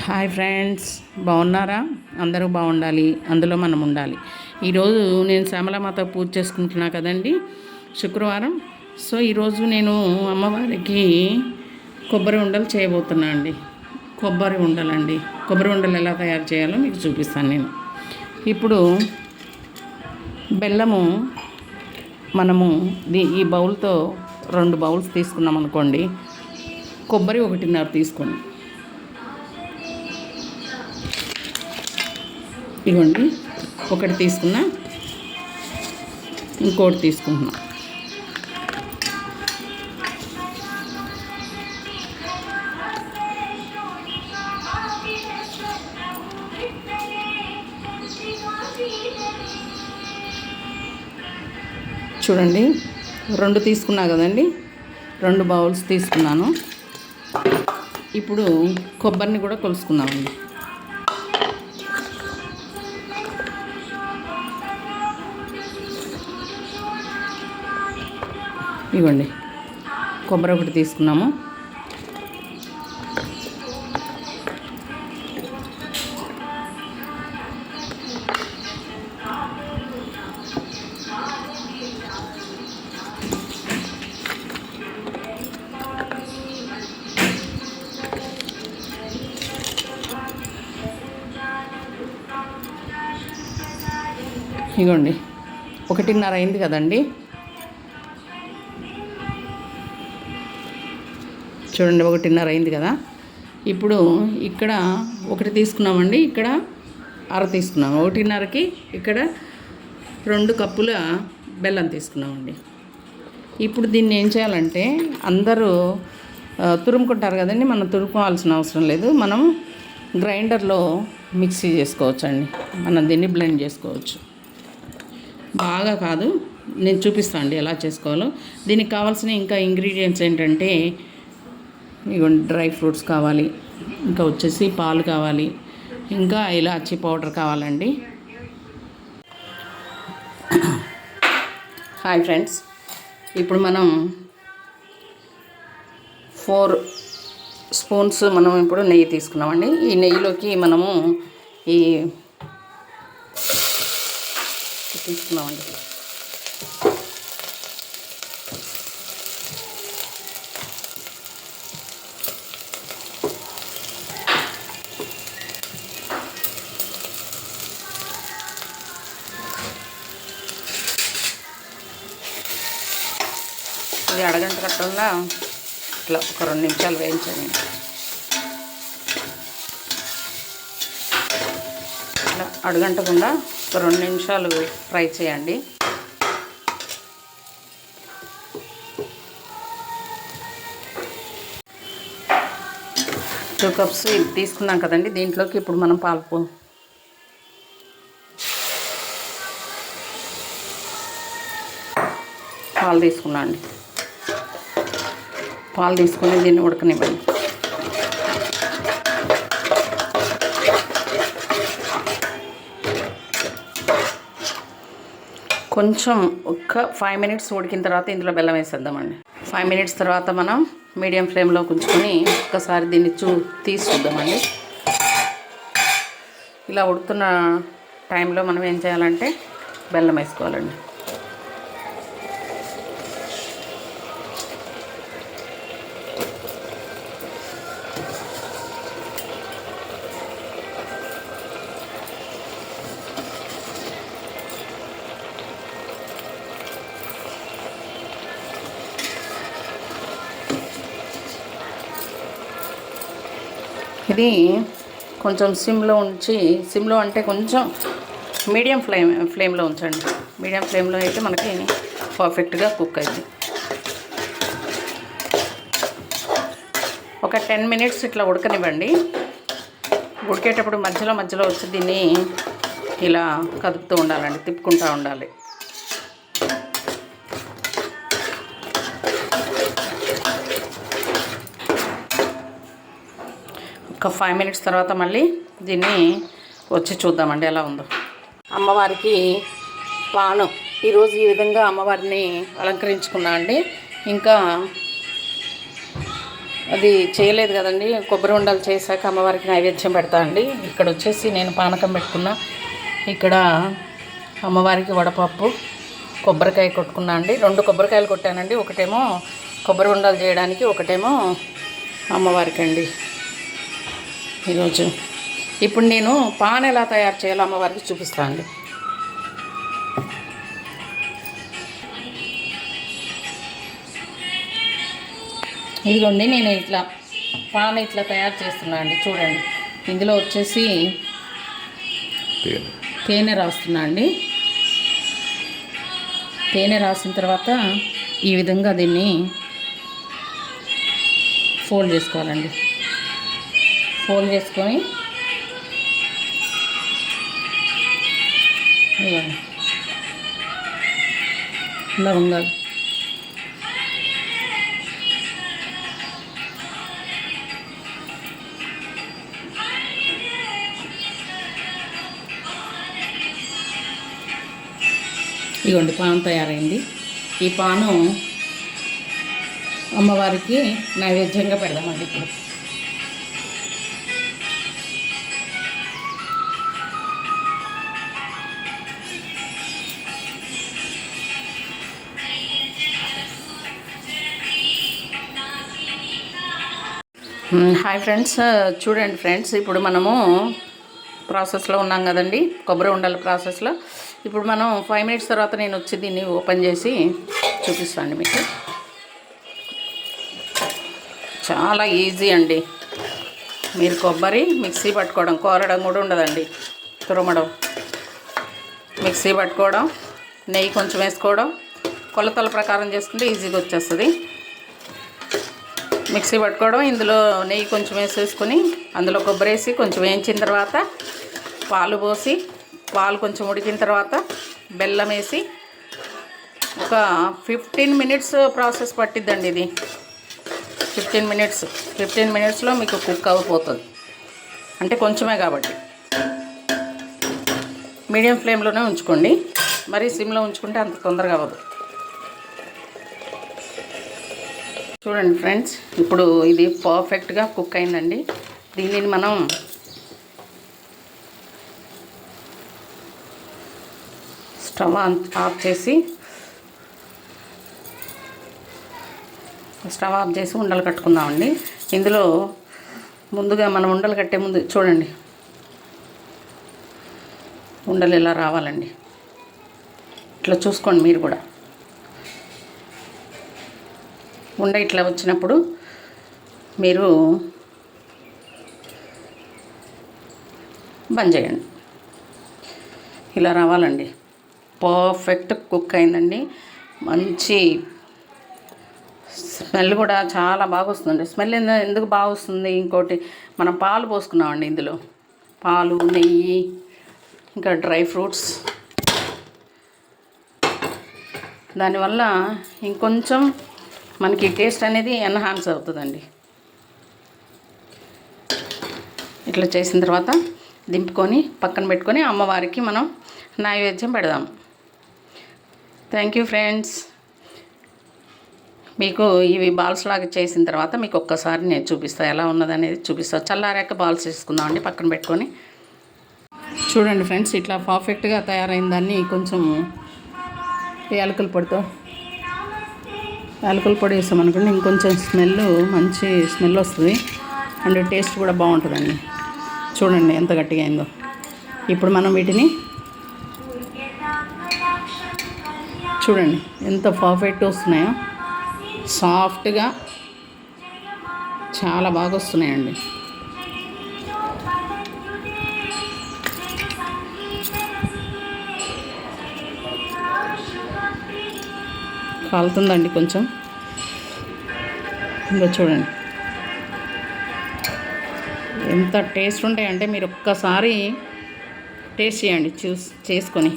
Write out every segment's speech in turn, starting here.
Hi friends బాగున్నారా? అందరూ బాగుండాలి అందులో మనం ఉండాలి. ఈరోజు నేను శ్యామలమాత పూజ చేసుకుంటున్నా కదండి శుక్రవారం. సో ఈరోజు నేను అమ్మవారికి కొబ్బరి ఉండలు చేయబోతున్నా అండి. కొబ్బరి ఉండలండి. కొబ్బరి ఉండలు ఎలా తయారు చేయాలో మీకు చూపిస్తాను నేను. ఇప్పుడు బెల్లము మనము దీ- ఈ బౌల్తో రెండు బౌల్స్ తీసుకున్నాం అనుకోండి కొబ్బరి ఒకటిన్నర తీసుకోండి. ఇదిగోండి ఒకటి తీసుకున్నా ఇంకోటి తీసుకుంటున్నా. చూడండి రెండు తీసుకున్నా కదండి రెండు బౌల్స్ తీసుకున్నాను. ఇప్పుడు కొబ్బరిని కూడా కొలుసుకుందామండి. ఇవ్వండి. కొబ్బరి ఒకటి తీసుకున్నాము. ఇగోండి ఒకటిన్నర అయింది కదండి. చూడండి ఒకటిన్నర అయింది కదా. ఇప్పుడు ఇక్కడ ఒకటి తీసుకున్నామండి ఇక్కడ అర తీసుకున్నాము. ఒకటిన్నరకి ఇక్కడ రెండు కప్పుల బెల్లం తీసుకున్నామండి. ఇప్పుడు దీన్ని ఏం చేయాలంటే అందరూ తురుముకుంటారు కదండి మనం తురుముకోవాల్సిన అవసరం లేదు. మనం గ్రైండర్లో మిక్సీ చేసుకోవచ్చు అండి మనం దీన్ని బ్లెండ్ చేసుకోవచ్చు. బాగా కాదు నేను చూపిస్తాను అండి ఎలా చేసుకోవాలో. దీనికి కావాల్సిన ఇంకా ఇంగ్రీడియంట్స్ ఏంటంటే ఇవ్వండి డ్రై ఫ్రూట్స్ కావాలి ఇంకా వచ్చేసి పాలు కావాలి ఇంకా ఇలాచి పౌడర్ కావాలండి. హాయ్ ఫ్రెండ్స్ ఇప్పుడు మనం ఫోర్ స్పూన్స్ మనం ఇప్పుడు నెయ్యి తీసుకున్నామండి. ఈ నెయ్యిలోకి మనము ఈ తీసుకున్నామండి. ఇది అడగంట కట్టకుండా ఇట్లా ఒక రెండు నిమిషాలు వేయించండి ఇట్లా అడగంటకుండా ఒక రెండు నిమిషాలు ఫ్రై చేయండి. టూ కప్స్ ఇది తీసుకున్నాం కదండి దీంట్లోకి ఇప్పుడు మనం పాలు పాలు తీసుకున్నాం అండి. పాలు తీసుకొని దీన్ని ఉడకనివ్వండి. కొంచెం ఒక్క ఫైవ్ మినిట్స్ ఉడికిన తర్వాత ఇందులో బెల్లం వేసేద్దామండి. ఫైవ్ మినిట్స్ తర్వాత మనం మీడియం ఫ్లేమ్లో ఉంచుకొని ఒక్కసారి దీన్ని చూ తీసి చూద్దామండి. ఇలా ఉడుకుతున్న టైంలో మనం ఏం చేయాలంటే బెల్లం వేసుకోవాలండి. ఇది కొంచెం సిమ్లో ఉంచి సిమ్లో అంటే కొంచెం మీడియం ఫ్లేమ్ ఫ్లేమ్లో ఉంచండి. మీడియం ఫ్లేమ్లో అయితే మనకి పర్ఫెక్ట్గా కుక్ అయింది. ఒక టెన్ మినిట్స్ ఇట్లా ఉడకనివ్వండి. ఉడికేటప్పుడు మధ్యలో మధ్యలో వచ్చి దీన్ని ఇలా కదుపుతూ ఉండాలండి తిప్పుకుంటూ ఉండాలి. ఒక ఫైవ్ మినిట్స్ తర్వాత మళ్ళీ దీన్ని వచ్చి చూద్దామండి ఎలా ఉందో. అమ్మవారికి పాను. ఈరోజు ఈ విధంగా అమ్మవారిని అలంకరించుకున్నా అండి. ఇంకా అది చేయలేదు కదండి. కొబ్బరి ఉండలు చేశాక అమ్మవారికి నైవేద్యం పెడతా అండి. ఇక్కడ వచ్చేసి నేను పానకం పెట్టుకున్నా. ఇక్కడ అమ్మవారికి వడపప్పు కొబ్బరికాయ కొట్టుకున్నా అండి. రెండు కొబ్బరికాయలు కొట్టానండి. ఒకటేమో కొబ్బరి ఉండలు చేయడానికి ఒకటేమో అమ్మవారికి అండి ఈరోజు. ఇప్పుడు నేను పాన్ ఎలా తయారు చేయాలో అమ్మవారికి చూపిస్తాను అండి. ఇదిగోండి నేను ఇట్లా పాన్ ఇట్లా తయారు చేస్తున్నా అండి చూడండి. ఇందులో వచ్చేసి తేనె రాస్తున్నా అండి. తేనె రాసిన తర్వాత ఈ విధంగా దీన్ని ఫోల్డ్ చేసుకోవాలండి. ఫోల్డ్ చేసుకొని లవంగాలు ఇదిగోండి పానం తయారైంది. ఈ పానం అమ్మవారికి నైవేద్యంగా పెడదామండి ఇప్పుడు. Hi friends. చూడండి ఫ్రెండ్స్ ఇప్పుడు మనము ప్రాసెస్లో ఉన్నాం కదండి కొబ్బరి ఉండాలి ప్రాసెస్లో. ఇప్పుడు మనం ఫైవ్ మినిట్స్ తర్వాత నేను వచ్చి దీన్ని ఓపెన్ చేసి చూపిస్తాను మీకు. చాలా ఈజీ అండి. మీరు కొబ్బరి మిక్సీ పట్టుకోవడం కోరడం కూడా ఉండదండి. తురమడం. మిక్సీ పట్టుకోవడం నెయ్యి కొంచెం వేసుకోవడం కొలతల ప్రకారం చేసుకుంటే ఈజీగా వచ్చేస్తుంది. మిక్సీ పట్టుకోవడం ఇందులో నెయ్యి కొంచెం వేసేసుకొని అందులో కొబ్బరి వేసి కొంచెం వేయించిన తర్వాత పాలు పోసి పాలు కొంచెం ఉడికిన తర్వాత బెల్లం వేసి ఒక ఫిఫ్టీన్ మినిట్స్ ప్రాసెస్ పట్టిద్దండి ఇది. ఫిఫ్టీన్ మినిట్స్ ఫిఫ్టీన్ మినిట్స్లో మీకు కుక్ అయిపోతుంది అంటే కొంచెమే కాబట్టి. మీడియం ఫ్లేమ్లోనే ఉంచుకోండి. మరి సిమ్లో ఉంచుకుంటే అంత తొందరగా అవ్వదు. చూడండి ఫ్రెండ్స్ ఇప్పుడు ఇది పర్ఫెక్ట్గా కుక్ అయిందండి. దీనిని మనం స్టవ్ ఆన్- ఆఫ్ చేసి స్టవ్ ఆఫ్ చేసి ఉండలు కట్టుకుందామండి. ఇందులో ముందుగా మనం ఉండలు కట్టే ముందు చూడండి. ఉండలు ఇలా రావాలండి? ఇట్లా చూసుకోండి మీరు కూడా. ఉండ ఇట్లా వచ్చినప్పుడు మీరు బంద్ చేయండి. ఇలా రావాలండి. పర్ఫెక్ట్ కుక్ అయిందండి. మంచి స్మెల్ కూడా చాలా బాగా వస్తుందండి. స్మెల్ ఎందుకు బాగా వస్తుంది? ఇంకోటి మనం పాలు పోసుకున్నామండి ఇందులో. పాలు నెయ్యి ఇంకా డ్రై ఫ్రూట్స్. దానివల్ల ఇంకొంచెం మనకి టేస్ట్ అనేది ఎన్హాన్స్ అవుతుందండి. ఇట్లా చేసిన తర్వాత దింపుకొని పక్కన పెట్టుకొని అమ్మవారికి మనం నైవేద్యం పెడదాం. థ్యాంక్ యూ ఫ్రెండ్స్ మీకు ఇవి బాల్స్ లాగా చేసిన తర్వాత మీకు ఒక్కసారి నేను చూపిస్తాను ఎలా ఉన్నదనేది చూపిస్తాను చల్లారాక బాల్స్ వేసుకుందామండి పక్కన పెట్టుకొని. చూడండి ఫ్రెండ్స్ ఇట్లా పర్ఫెక్ట్గా తయారైన దాన్ని కొంచెం యాలకుల పొడితో యాలకుల పొడి వేసాం అనుకోండి ఇంకొంచెం స్మెల్ మంచి స్మెల్ వస్తుంది. అండ్ టేస్ట్ కూడా బాగుంటుందండి. చూడండి ఎంత గట్టిగా అయిందో. ఇప్పుడు మనం వీటిని చూడండి ఎంత పర్ఫెక్ట్ వస్తున్నాయో. సాఫ్ట్గా చాలా బాగా వస్తున్నాయండి. కాలుతుందండి కొంచెం. ఇంకా చూడండి. ఎంత టేస్ట్ ఉంటాయంటే మీరు ఒక్కసారి టేస్ట్ చేయండి చూస్ చేసుకొని.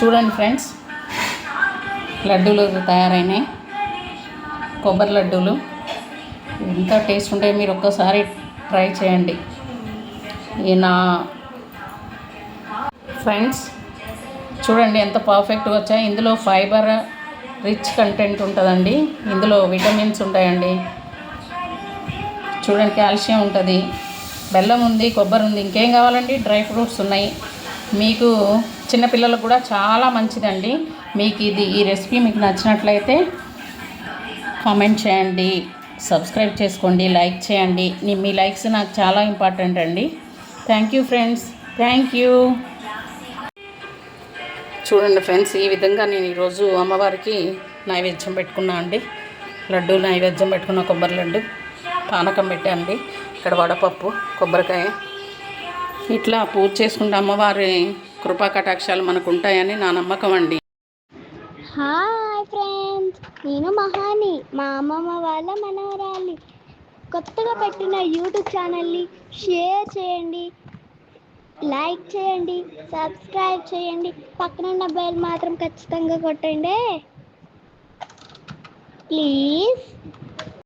చూడండి ఫ్రెండ్స్. లడ్డూలు తయారైనాయి. కొబ్బరి లడ్డూలు. ఎంత టేస్ట్ ఉంటే మీరు ఒక్కసారి ట్రై చేయండి. ఈ నా ఫ్రెండ్స్ చూడండి ఎంత పర్ఫెక్ట్గా వచ్చాయి. ఇందులో ఫైబర్ రిచ్ కంటెంట్ ఉంటుందండి. ఇందులో విటమిన్స్ ఉంటాయండి. చూడండి కాల్షియం ఉంటుంది. బెల్లం ఉంది కొబ్బరి ఉంది ఇంకేం కావాలండి? డ్రై ఫ్రూట్స్ ఉన్నాయి. మీకు చిన్నపిల్లలకు కూడా చాలా మంచిదండి. మీకు ఇది ఈ రెసిపీ మీకు నచ్చినట్లయితే కామెంట్ చేయండి సబ్స్క్రైబ్ చేసుకోండి లైక్ చేయండి. మీ లైక్స్ నాకు చాలా ఇంపార్టెంట్ అండి. Thank you friends. Thank you. చూడండి ఫ్రెండ్స్ ఈ విధంగా నేను ఈరోజు అమ్మవారికి నైవేద్యం పెట్టుకున్నా అండి. లడ్డు నైవేద్యం పెట్టుకున్న కొబ్బరి లడ్డు పానకం పెట్టండి ఇక్కడ వడపప్పు కొబ్బరికాయ. ఇట్లా పూజ చేసుకుంటే అమ్మవారి కృపా కటాక్షాలు మనకు ఉంటాయని నా నమ్మకం అండి. హాయ్ ఫ్రెండ్స్ నేను మహాని మా అమ్మమ్మ వాళ్ళ మనవరాలి. కొత్తగా పెట్టిన యూట్యూబ్ ఛానల్ని షేర్ చేయండి లైక్ చేయండి సబ్స్క్రైబ్ చేయండి. పక్కనున్న బెల్ మాత్రం ఖచ్చితంగా కొట్టండి. ప్లీజ్